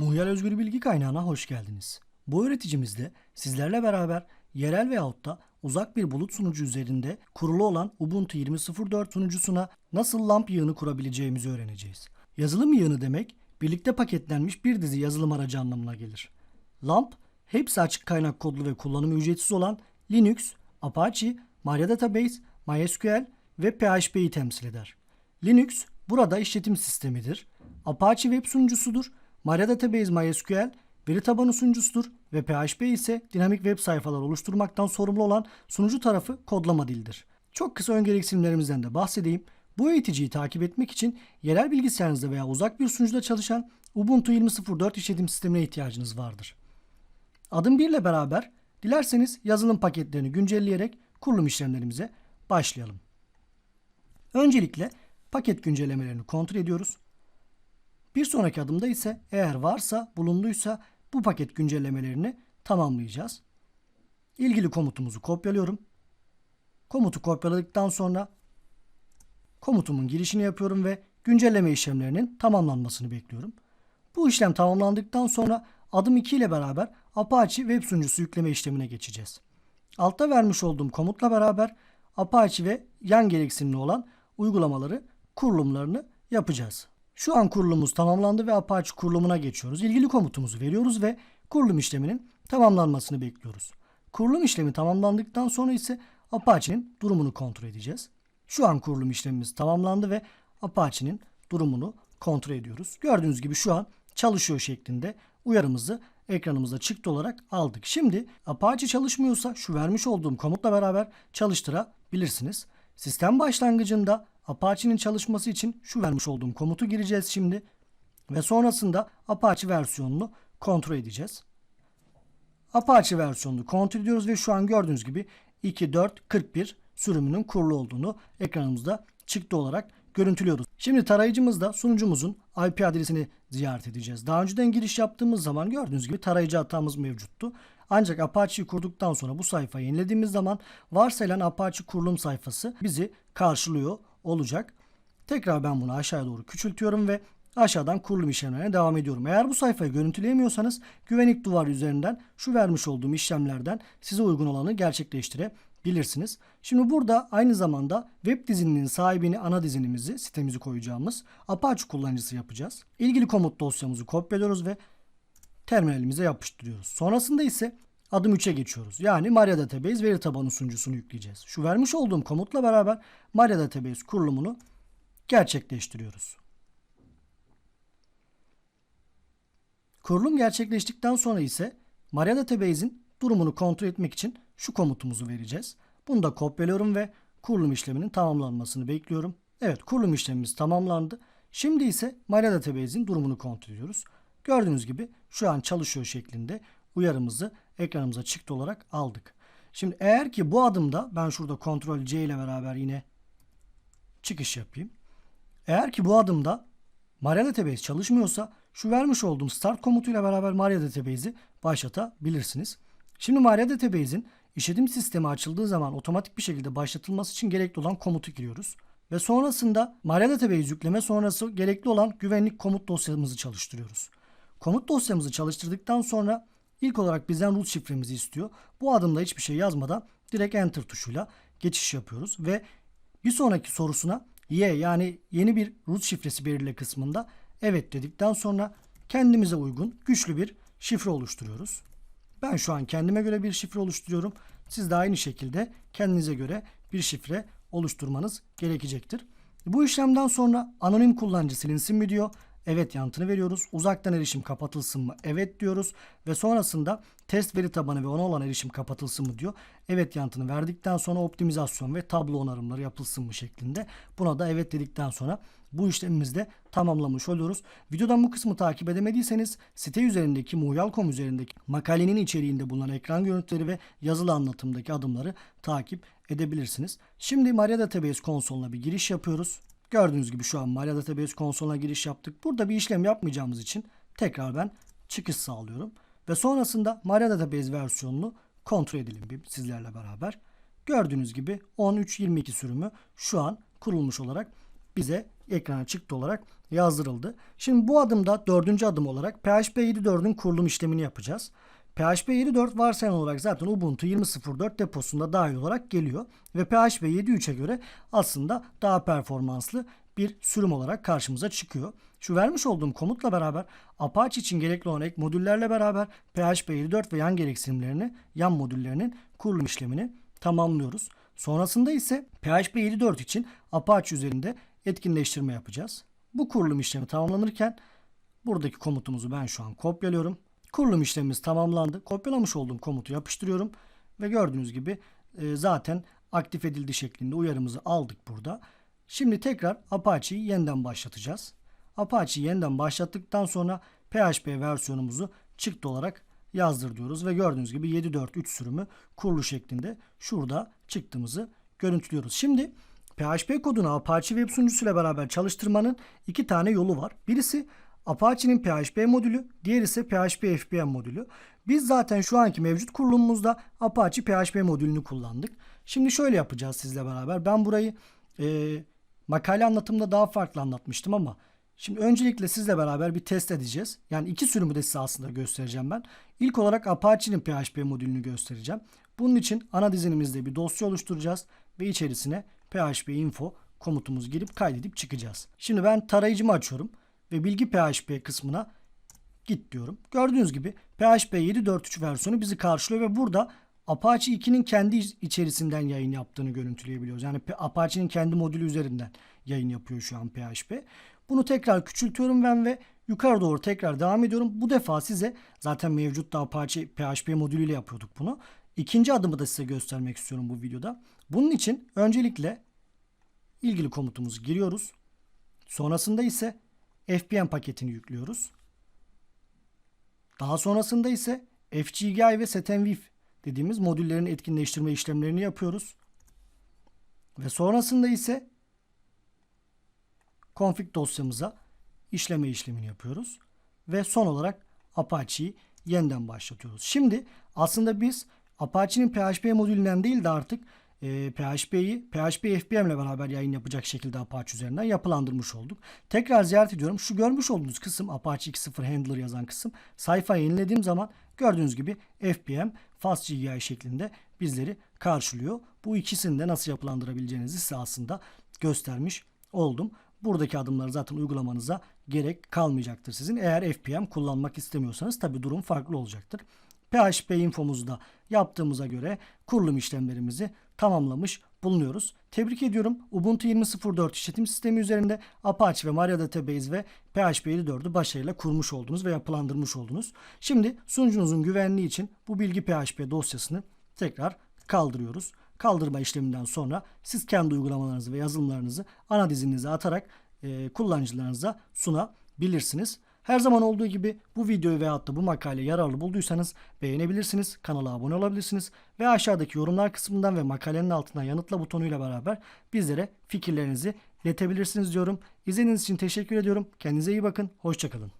Muhyal Özgür Bilgi Kaynağı'na hoş geldiniz. Bu öğreticimizde sizlerle beraber yerel veyahut da uzak bir bulut sunucu üzerinde kurulu olan Ubuntu 20.04 sunucusuna nasıl LAMP yığını kurabileceğimizi öğreneceğiz. Yazılım yığını demek birlikte paketlenmiş bir dizi yazılım aracı anlamına gelir. LAMP hepsi açık kaynak kodlu ve kullanımı ücretsiz olan Linux, Apache, MariaDatabase, MySQL ve PHP'yi temsil eder. Linux burada işletim sistemidir. Apache web sunucusudur. MariaDatabase MySQL veri tabanı sunucusudur ve PHP ise dinamik web sayfalar oluşturmaktan sorumlu olan sunucu tarafı kodlama dilidir. Çok kısa ön gereksinimlerimizden de bahsedeyim. Bu eğiticiyi takip etmek için yerel bilgisayarınızda veya uzak bir sunucuda çalışan Ubuntu 20.04 işletim sistemine ihtiyacınız vardır. Adım 1 ile beraber dilerseniz yazılım paketlerini güncelleyerek kurulum işlemlerimize başlayalım. Öncelikle paket güncellemelerini kontrol ediyoruz. Bir sonraki adımda ise eğer varsa, bulunduysa bu paket güncellemelerini tamamlayacağız. İlgili komutumuzu kopyalıyorum. Komutu kopyaladıktan sonra komutumun girişini yapıyorum ve güncelleme işlemlerinin tamamlanmasını bekliyorum. Bu işlem tamamlandıktan sonra adım 2 ile beraber Apache web sunucusu yükleme işlemine geçeceğiz. Altta vermiş olduğum komutla beraber Apache ve yan gereksinimli olan uygulamaları kurulumlarını yapacağız. Şu an kurulumumuz tamamlandı ve Apache kurulumuna geçiyoruz. İlgili komutumuzu veriyoruz ve kurulum işleminin tamamlanmasını bekliyoruz. Kurulum işlemi tamamlandıktan sonra ise Apache'nin durumunu kontrol edeceğiz. Şu an kurulum işlemimiz tamamlandı ve Apache'nin durumunu kontrol ediyoruz. Gördüğünüz gibi şu an çalışıyor şeklinde uyarımızı ekranımıza çıktı olarak aldık. Şimdi Apache çalışmıyorsa şu vermiş olduğum komutla beraber çalıştırabilirsiniz. Sistem başlangıcında Apache'nin çalışması için şu vermiş olduğum komutu gireceğiz şimdi ve sonrasında Apache versiyonunu kontrol edeceğiz. Apache versiyonunu kontrol ediyoruz ve şu an gördüğünüz gibi 2.4.41 sürümünün kurulu olduğunu ekranımızda çıktı olarak görüntülüyoruz. Şimdi tarayıcımızda sunucumuzun IP adresini ziyaret edeceğiz. Daha önceden giriş yaptığımız zaman gördüğünüz gibi tarayıcı hatamız mevcuttu. Ancak Apache'yi kurduktan sonra bu sayfayı yenilediğimiz zaman varsayılan Apache kurulum sayfası bizi karşılıyor olacak. Tekrar ben bunu aşağıya doğru küçültüyorum ve aşağıdan kurulum işlemlerine devam ediyorum. Eğer bu sayfayı görüntüleyemiyorsanız güvenlik duvarı üzerinden şu vermiş olduğum işlemlerden size uygun olanı gerçekleştirebilirsiniz. Şimdi burada aynı zamanda web dizininin sahibini ana dizinimizi sitemizi koyacağımız Apache kullanıcısı yapacağız. İlgili komut dosyamızı kopyalıyoruz ve terminalimize yapıştırıyoruz. Sonrasında ise adım 3'e geçiyoruz. Yani MariaDatabase veri tabanı sunucusunu yükleyeceğiz. Şu vermiş olduğum komutla beraber MariaDatabase kurulumunu gerçekleştiriyoruz. Kurulum gerçekleştikten sonra ise MariaDatabase'in durumunu kontrol etmek için şu komutumuzu vereceğiz. Bunu da kopyalıyorum ve kurulum işleminin tamamlanmasını bekliyorum. Evet kurulum işlemimiz tamamlandı. Şimdi ise MariaDatabase'in durumunu kontrol ediyoruz. Gördüğünüz gibi şu an çalışıyor şeklinde uyarımızı ekranımıza çıktı olarak aldık. Şimdi eğer ki bu adımda ben şurada Ctrl C ile beraber yine çıkış yapayım. Eğer ki bu adımda MariaDatabase çalışmıyorsa şu vermiş olduğum start komutuyla beraber MariaDatabase'i başlatabilirsiniz. Şimdi MariaDatabase'in işletim sistemi açıldığı zaman otomatik bir şekilde başlatılması için gerekli olan komutu giriyoruz. Ve sonrasında MariaDatabase yükleme sonrası gerekli olan güvenlik komut dosyamızı çalıştırıyoruz. Komut dosyamızı çalıştırdıktan sonra ilk olarak bizden root şifremizi istiyor. Bu adımda hiçbir şey yazmadan direkt enter tuşuyla geçiş yapıyoruz ve bir sonraki sorusuna y yani yeni bir root şifresi belirle kısmında evet dedikten sonra kendimize uygun güçlü bir şifre oluşturuyoruz. Ben şu an kendime göre bir şifre oluşturuyorum. Siz de aynı şekilde kendinize göre bir şifre oluşturmanız gerekecektir. Bu işlemden sonra anonim kullanıcı silinsin mi diyor. Evet yanıtını veriyoruz. Uzaktan erişim kapatılsın mı? Evet diyoruz. Ve sonrasında test veri tabanı ve ona olan erişim kapatılsın mı diyor. Evet yanıtını verdikten sonra optimizasyon ve tablo onarımları yapılsın mı şeklinde. Buna da evet dedikten sonra bu işlemimizi de tamamlamış oluyoruz. Videodan bu kısmı takip edemediyseniz site üzerindeki muhyal.com üzerindeki makalenin içeriğinde bulunan ekran görüntüleri ve yazılı anlatımdaki adımları takip edebilirsiniz. Şimdi MariaDatabase konsoluna bir giriş yapıyoruz. Gördüğünüz gibi şu an MariaDatabase konsoluna giriş yaptık. Burada bir işlem yapmayacağımız için tekrar ben çıkış sağlıyorum. Ve sonrasında MariaDatabase versiyonunu kontrol edelim bir sizlerle beraber. Gördüğünüz gibi 13.22 sürümü şu an kurulmuş olarak bize ekrana çıktı olarak yazdırıldı. Şimdi bu adımda dördüncü adım olarak PHP 7.4'ün kurulum işlemini yapacağız. PHP 7.4 varsayılan olarak zaten Ubuntu 20.04 deposunda dahil olarak geliyor. Ve PHP 7.3'e göre aslında daha performanslı bir sürüm olarak karşımıza çıkıyor. Şu vermiş olduğum komutla beraber Apache için gerekli olan ek modüllerle beraber PHP 7.4 ve yan gereksinimlerini, yan modüllerinin kurulum işlemini tamamlıyoruz. Sonrasında ise PHP 7.4 için Apache üzerinde etkinleştirme yapacağız. Bu kurulum işlemi tamamlanırken buradaki komutumuzu ben şu an kopyalıyorum. Kurulum işlemimiz tamamlandı. Kopyalamış olduğum komutu yapıştırıyorum ve gördüğünüz gibi e, zaten aktif edildi şeklinde uyarımızı aldık burada. Şimdi tekrar Apache'yi yeniden başlatacağız. Apache'yi yeniden başlattıktan sonra PHP versiyonumuzu çıktı olarak yazdır diyoruz ve gördüğünüz gibi 7.4.3 sürümü kurulu şeklinde şurada çıktığımızı görüntülüyoruz. Şimdi PHP kodunu Apache web sunucusuyla beraber çalıştırmanın iki tane yolu var. Birisi Apache'nin PHP modülü, diğeri ise PHP FPM modülü. Biz zaten şu anki mevcut kurulumumuzda Apache PHP modülünü kullandık. Şimdi şöyle yapacağız sizle beraber. Ben burayı e, makale anlatımda daha farklı anlatmıştım ama şimdi öncelikle sizle beraber bir test edeceğiz. Yani iki sürümü de size aslında göstereceğim ben. İlk olarak Apache'nin PHP modülünü göstereceğim. Bunun için ana dizinimizde bir dosya oluşturacağız ve içerisine php info komutumuz girip kaydedip çıkacağız. Şimdi ben tarayıcımı açıyorum ve bilgi PHP kısmına git diyorum. Gördüğünüz gibi PHP 7.4.3 versiyonu bizi karşılıyor ve burada Apache 2'nin kendi içerisinden yayın yaptığını görüntüleyebiliyoruz. Yani Apache'nin kendi modülü üzerinden yayın yapıyor şu an PHP. Bunu tekrar küçültüyorum ben ve yukarı doğru tekrar devam ediyorum. Bu defa size zaten mevcut da Apache PHP modülüyle yapıyorduk bunu. İkinci adımı da size göstermek istiyorum bu videoda. Bunun için öncelikle ilgili komutumuzu giriyoruz. Sonrasında ise FPM paketini yüklüyoruz. Daha sonrasında ise FGGI ve SetEnVif dediğimiz modüllerin etkinleştirme işlemlerini yapıyoruz. Ve sonrasında ise config dosyamıza işleme işlemini yapıyoruz. Ve son olarak Apache'yi yeniden başlatıyoruz. Şimdi aslında biz Apache'nin PHP modülünden değil de artık e, PHP'yi PHP FPM ile beraber yayın yapacak şekilde Apache üzerinden yapılandırmış olduk. Tekrar ziyaret ediyorum. Şu görmüş olduğunuz kısım Apache 2.0 Handler yazan kısım. Sayfayı yenilediğim zaman gördüğünüz gibi FPM FastGI şeklinde bizleri karşılıyor. Bu ikisini de nasıl yapılandırabileceğinizi size aslında göstermiş oldum. Buradaki adımları zaten uygulamanıza gerek kalmayacaktır sizin. Eğer FPM kullanmak istemiyorsanız tabi durum farklı olacaktır. PHP infomuzu da yaptığımıza göre kurulum işlemlerimizi tamamlamış bulunuyoruz. Tebrik ediyorum. Ubuntu 20.04 işletim sistemi üzerinde Apache ve MariaDatabase ve PHP 54'ü başarıyla kurmuş oldunuz ve yapılandırmış oldunuz. Şimdi sunucunuzun güvenliği için bu bilgi PHP dosyasını tekrar kaldırıyoruz. Kaldırma işleminden sonra siz kendi uygulamalarınızı ve yazılımlarınızı ana dizinize atarak e, kullanıcılarınıza sunabilirsiniz. Her zaman olduğu gibi bu videoyu veyahut da bu makale yararlı bulduysanız beğenebilirsiniz, kanala abone olabilirsiniz ve aşağıdaki yorumlar kısmından ve makalenin altından yanıtla butonuyla beraber bizlere fikirlerinizi iletebilirsiniz diyorum. İzlediğiniz için teşekkür ediyorum. Kendinize iyi bakın, hoşçakalın.